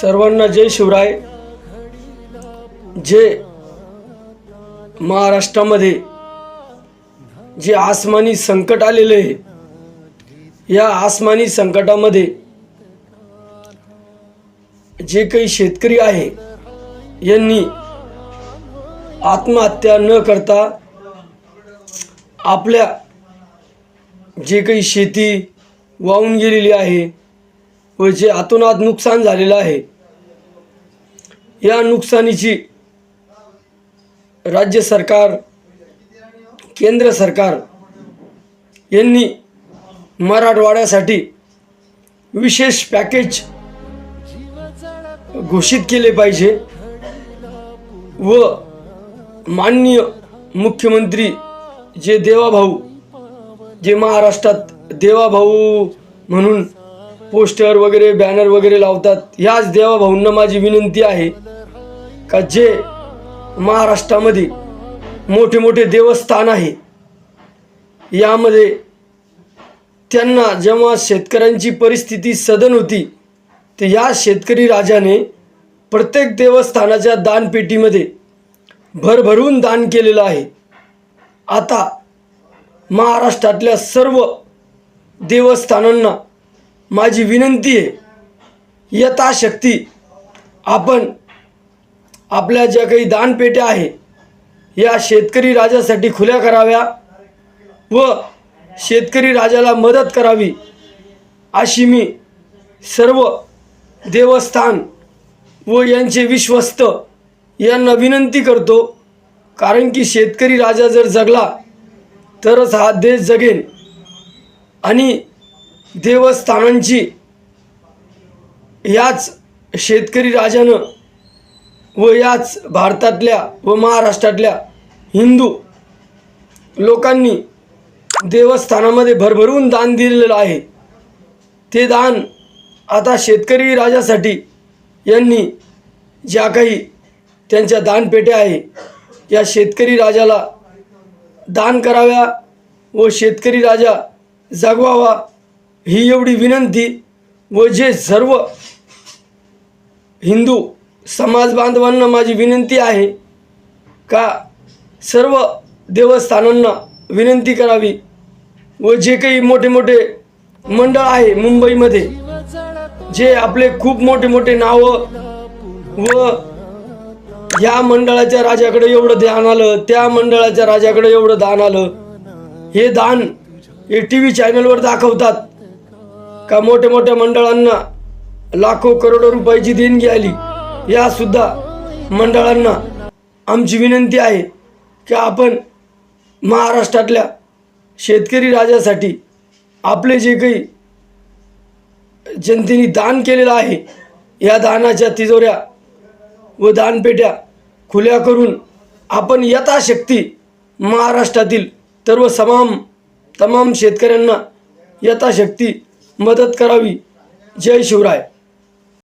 सर्वांना जय शिवराय. जे महाराष्ट्रामध्ये जे आसमानी संकट आलेले आहे या आसमानी संकटामध्ये जे काही शेतकरी आहे यांनी आत्महत्या न करता आपल्या जे काही शेती वाहून गेलेली आहे व जे आतोनात नुकसान झालेलं आहे. या नुकसानीची राज्य सरकार केंद्र सरकार यांनी मराठवाड्यासाठी विशेष पॅकेज घोषित केले पाहिजे व माननीय मुख्यमंत्री जे देवाभाऊ जे महाराष्ट्रात देवाभाऊ म्हणून पोस्टर वगैरे बॅनर वगैरे लावतात. ह्याच देवाभाऊंना माझी विनंती आहे का जे महाराष्ट्रामध्ये मोठे मोठे देवस्थान आहे यामध्ये त्यांना जेव्हा शेतकऱ्यांची परिस्थिती सदन होती तर या शेतकरी राजाने प्रत्येक देवस्थानाच्या दानपेटीमध्ये भरभरून दान केलेलं आहे. आता महाराष्ट्रातल्या सर्व देवस्थानांना माझी विनंती आहे यथाशक्ती आपण आपल्या ज्या काही दानपेट्या आहे या शेतकरी राजासाठी खुल्या कराव्या व शेतकरी राजाला मदत करावी अशी मी सर्व देवस्थान व यांचे विश्वस्त यांना विनंती करतो. कारण की शेतकरी राजा जर जगला तरच हा देश जगेल आणि देवस्थानांची. याच शेतकरी राजानं व याच भारतातल्या व महाराष्ट्रातल्या हिंदू लोकांनी देवस्थानामध्ये भरभरून दान दिलेलं आहे. ते दान आता शेतकरी राजासाठी यांनी ज्या काही त्यांच्या दानपेट्या आहे या शेतकरी राजाला दान कराव्या व शेतकरी राजा जगवावा ही एवढी विनंती व जे सर्व हिंदू समाज बांधवांना माझी विनंती आहे का सर्व देवस्थानांना विनंती करावी व जे काही मोठे मोठे मंडळ आहे मुंबईमध्ये जे आपले खूप मोठे मोठे नावं व या मंडळाच्या राजाकडे एवढं दान आलं त्या मंडळाच्या राजाकडे एवढं दान आलं हे दान हे टी व्ही चॅनलवर दाखवतात. का मोठ्या मोठ्या मंडळांना लाखो करोडो रुपयाची देणगी आली या सुद्धा मंडळांना आमची विनंती आहे की आपण महाराष्ट्रातल्या शेतकरी राजासाठी आपले जे काही जनतेने दान केलेलं आहे या दानाच्या तिजोऱ्या व दानपेट्या खुल्या करून आपण यथाशक्ती महाराष्ट्रातील सर्व समाम तमाम शेतकऱ्यांना यथाशक्ती मदत करावी. जय शिवराय.